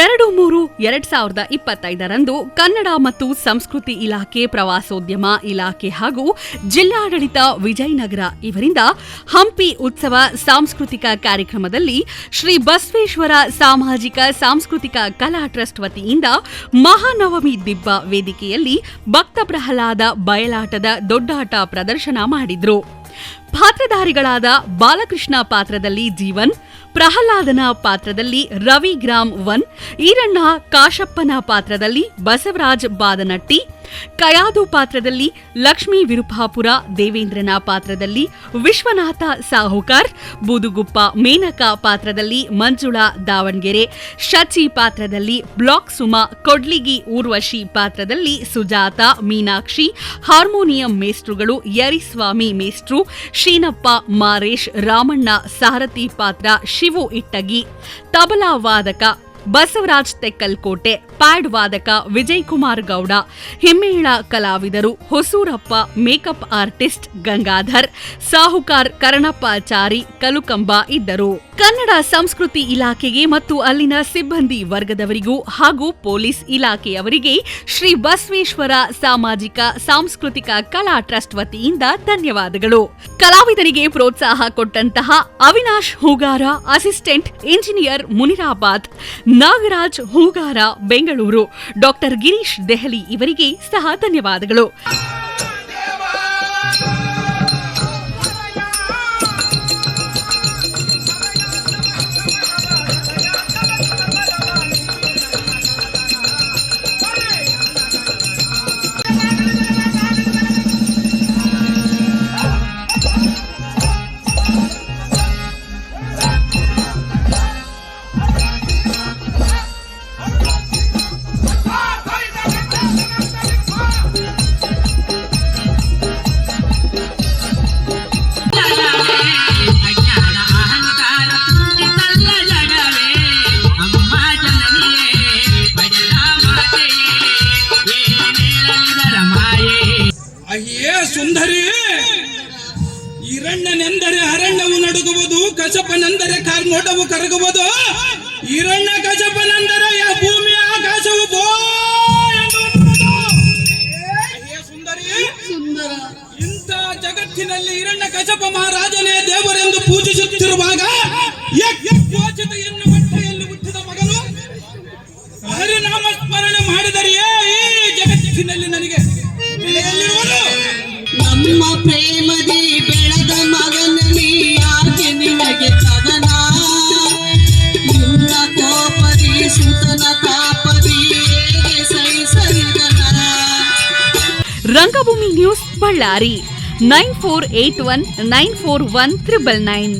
ಎರಡು ಮೂರು ಎರಡ್ ಸಾವಿರದ ಇಪ್ಪತ್ತೈದರಂದು ಕನ್ನಡ ಮತ್ತು ಸಂಸ್ಕೃತಿ ಇಲಾಖೆ ಪ್ರವಾಸೋದ್ಯಮ ಇಲಾಖೆ ಹಾಗೂ ಜಿಲ್ಲಾಡಳಿತ ವಿಜಯನಗರ ಇವರಿಂದ ಹಂಪಿ ಉತ್ಸವ ಸಾಂಸ್ಕೃತಿಕ ಕಾರ್ಯಕ್ರಮದಲ್ಲಿ ಶ್ರೀ ಬಸವೇಶ್ವರ ಸಾಮಾಜಿಕ ಸಾಂಸ್ಕೃತಿಕ ಕಲಾ ಟ್ರಸ್ಟ್ ವತಿಯಿಂದ ಮಹಾನವಮಿ ದಿಬ್ಬ ವೇದಿಕೆಯಲ್ಲಿ ಭಕ್ತ ಪ್ರಹ್ಲಾದ ಬಯಲಾಟದ ದೊಡ್ಡಾಟ ಪ್ರದರ್ಶನ ಮಾಡಿದ್ರು. ಪಾತ್ರಧಾರಿಗಳಾದ ಬಾಲಕೃಷ್ಣ ಪಾತ್ರದಲ್ಲಿ ಜೀವನ್, ಪ್ರಹ್ಲಾದನ ಪಾತ್ರದಲ್ಲಿ ರವಿ ಗ್ರಾಮ್ ಒನ್, ಈರಣ್ಣ ಕಾಶಪ್ಪನ ಪಾತ್ರದಲ್ಲಿ ಬಸವರಾಜ್ ಬಾದನಟ್ಟಿ, ಕಯಾದು ಪಾತ್ರದಲ್ಲಿ ಲಕ್ಷ್ಮೀ ವಿರುಪಾಪುರ, ದೇವೇಂದ್ರನ ಪಾತ್ರದಲ್ಲಿ ವಿಶ್ವನಾಥ ಸಾಹುಕಾರ್, ಬೂದುಗುಪ್ಪ ಮೇನಕಾ ಪಾತ್ರದಲ್ಲಿ ಮಂಜುಳಾ ದಾವಣಗೆರೆ, ಶಚಿ ಪಾತ್ರದಲ್ಲಿ ಬ್ಲಾಕ್ ಸುಮಾ, ಕೊಡ್ಲಿಗಿ ಊರ್ವಶಿ ಪಾತ್ರದಲ್ಲಿ ಸುಜಾತ, ಮೀನಾಕ್ಷಿ, ಹಾರ್ಮೋನಿಯಂ ಮೇಸ್ಟ್ರುಗಳು ಯರಿಸ್ವಾಮಿ ಮೇಸ್ಟ್ರು ಶೀನಪ್ಪ ಮಾರೇಶ್ ರಾಮಣ್ಣ ಸಾರಥಿ ಪಾತ್ರ ಶಿವು ಇಟ್ಟಗಿ ತಬಲಾ ವಾದಕ ಬಸವರಾಜ್ ತೆಕ್ಕಲ್ಕೋಟೆ. ಪ್ಯಾಡ್ ವಾದಕ ವಿಜಯ್ ಕುಮಾರ್ ಗೌಡ, ಹಿಮ್ಮೇಳ ಕಲಾವಿದರು ಹೊಸೂರಪ್ಪ, ಮೇಕಪ್ ಆರ್ಟಿಸ್ಟ್ ಗಂಗಾಧರ್, ಸಾಹುಕಾರ್ ಕರಣಪ್ಪಾಚಾರಿ, ಕಲುಕಂಬ ಇದ್ದರು. ಕನ್ನಡ ಸಂಸ್ಕೃತಿ ಇಲಾಖೆಗೆ ಮತ್ತು ಅಲ್ಲಿನ ಸಿಬ್ಬಂದಿ ವರ್ಗದವರಿಗೂ ಹಾಗೂ ಪೊಲೀಸ್ ಇಲಾಖೆಯವರಿಗೆ ಶ್ರೀ ಬಸವೇಶ್ವರ ಸಾಮಾಜಿಕ, ಸಾಂಸ್ಕೃತಿಕ ಕಲಾ ಟ್ರಸ್ಟ್ ವತಿಯಿಂದ ಧನ್ಯವಾದಗಳು. ಕಲಾವಿದರಿಗೆ ಪ್ರೋತ್ಸಾಹ ಕೊಟ್ಟಂತಹ Avinash Hoogara, assistant engineer Munirabad, Nagaraj Hoogara, Bengaluru doctor Girish Delhi ಇವರಿಗೆ ಸಹ ಧನ್ಯವಾದಗಳು. ಕಾರ್ ಕಾರ್ಮೋಟವು ಕರಗುವುದು. ಹಿರಣ್ಯ ಕಶಪನಂದರ ಭೂಮಿ ಆಕಾಶವು ಬೋ ಸುಂದರಿ. ಇಂಥ ಜಗತ್ತಿನಲ್ಲಿ ಹಿರಣ್ಯ Kashapa ಮಹಾರಾಜನೇ Rangabhoomi news Ballari nine four eight one nine four one triple nine